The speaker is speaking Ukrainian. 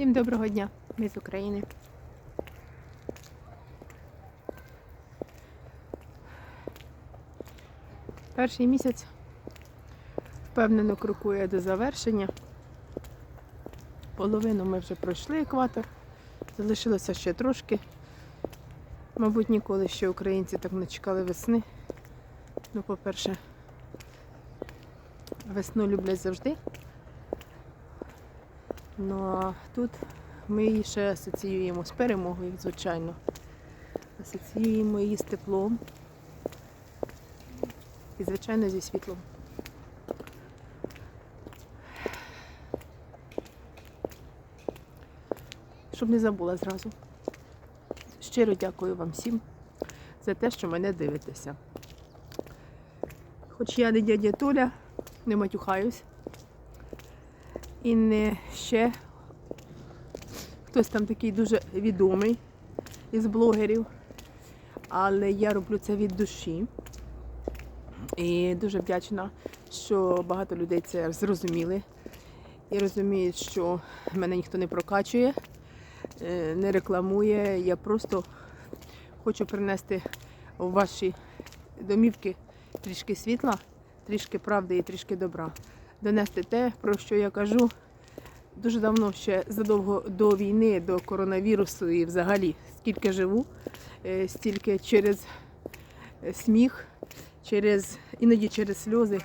Всім доброго дня, ми з України. Перший місяць впевнено крокує до завершення. Половину ми вже пройшли екватор, залишилося ще трошки. Мабуть, ніколи ще українці так не чекали весни. Ну, по-перше, весну люблять завжди. Ну а тут ми її ще асоціюємо з перемогою, звичайно. Асоціюємо її з теплом і, звичайно, зі світлом. Щоб не забула зразу. Щиро дякую вам всім за те, що мене дивитеся. Хоч я не дядя Толя, не матюхаюсь. І не ще хтось там такий дуже відомий із блогерів. Але я роблю це від душі. І дуже вдячна, що багато людей це зрозуміли. І розуміють, що мене ніхто не прокачує, е, не рекламує. Я просто хочу принести в ваші домівки трішки світла, трішки правди і трішки добра. Донести те, про що я кажу дуже давно, ще задовго до війни, до коронавірусу і взагалі скільки живу, е, стільки через е, сміх, через іноді через сльози.